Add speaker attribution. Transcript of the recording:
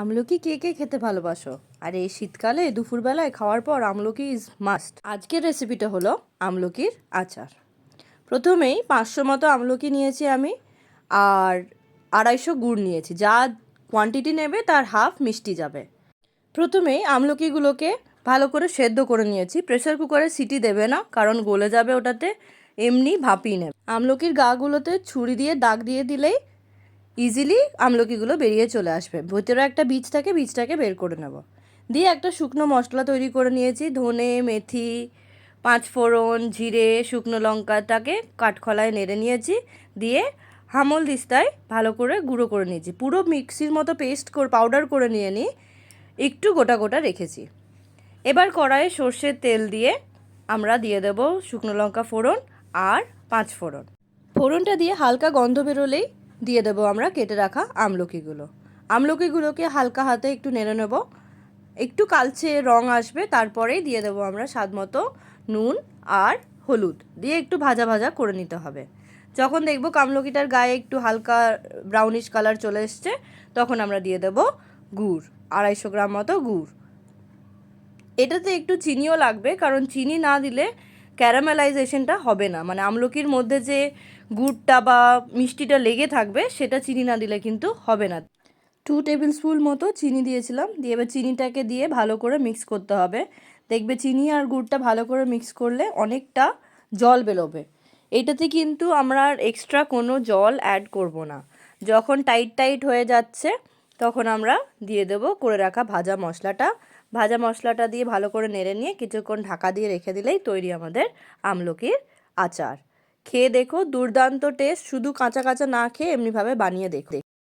Speaker 1: আমলকি কে কে খেতে ভালোবাসো? আর এই শীতকালে, দুপুরবেলায় খাওয়ার পর আমলকি ইজ মাস্ট আজকের রেসিপিটা হলো আমলকির আচার। প্রথমেই পাঁচশো মতো আমলকি নিয়েছি আমি, আর আড়াইশো গুড় নিয়েছি। যা কোয়ান্টিটি নেবে, তার হাফ মিষ্টি যাবে। প্রথমেই আমলকিগুলোকে ভালো করে সেদ্ধ করে নিয়েছি। প্রেসার কুকারে সিটি দেবে না, কারণ গলে যাবে ওটাতে, এমনি ভাপিয়ে নেবে। আমলকির গাগুলোতে ছুরি দিয়ে দাগ দিয়ে দিলেই ইজিলি আমলকিগুলো বেরিয়ে চলে আসবে। ভেতরে একটা বীজ থাকে, বীজটাকে বের করে নেব। দিয়ে একটা শুকনো মশলা তৈরি করে নিয়েছি। ধনে, মেথি পাঁচ ফোড়ন জিরে, শুকনো লঙ্কাটাকে কাঠখলায় নেড়ে নিয়েছি। দিয়ে হামল দিস্তায় ভালো করে গুঁড়ো করে নিয়েছি। পুরো মিক্সির মতো পেস্ট করে, পাউডার করে নিয়ে নিই। একটু গোটা গোটা রেখেছি। এবার কড়াইয়ে সর্ষের তেল দিয়ে আমরা দিয়ে দেব শুকনো লঙ্কা ফোড়ন আর পাঁচ ফোড়ন ফোড়নটা দিয়ে হালকা গন্ধ বেরোলেই দিয়ে দেবো আমরা কেটে রাখা আমলকিগুলো। আমলকিগুলোকে হালকা হাতে একটু নেড়ে নেব। একটু কালচে রং আসবে, তারপরেই দিয়ে দেবো আমরা স্বাদ মতো নুন আর হলুদ। দিয়ে একটু ভাজা ভাজা করে নিতে হবে। যখন দেখব কামলকিটার গায়ে একটু হালকা ব্রাউনিশ কালার চলে এসছে, তখন আমরা দিয়ে দেব গুড়, আড়াইশো গ্রাম মতো গুড়। এটাতে একটু চিনিও লাগবে, কারণ চিনি না দিলে ক্যারামেলাইজেশনটা হবে না। মানে আমলকির মধ্যে যে গুড়টা বা মিষ্টিটা লেগে থাকবে, সেটা চিনি না দিলে কিন্তু হবে না। টু টেবিল স্পুন মতো চিনি দিয়েছিলাম, দিয়ে এবার চিনিটাকে দিয়ে ভালো করে মিক্স করতে হবে। দেখবে চিনি আর গুড়টা ভালো করে মিক্স করলে অনেকটা জল বেরোবে। এটাতে কিন্তু আমরা আর এক্সট্রা কোনো জল অ্যাড করব না। যখন টাইট টাইট হয়ে যাচ্ছে, তখন আমরা দিয়ে দেবো করে রাখা ভাজা মশলাটা। ভাজা মশলাটা দিয়ে ভালো করে নেড়ে নিয়ে কিছুক্ষণ ঢাকা দিয়ে রেখে দিলেই তৈরি আমাদের আমলকির আচার। খেয়ে দেখো দুর্দান্ত টেস্ট শুধু কাঁচা কাঁচা না খেয়ে এমনিভাবে বানিয়ে দেখো।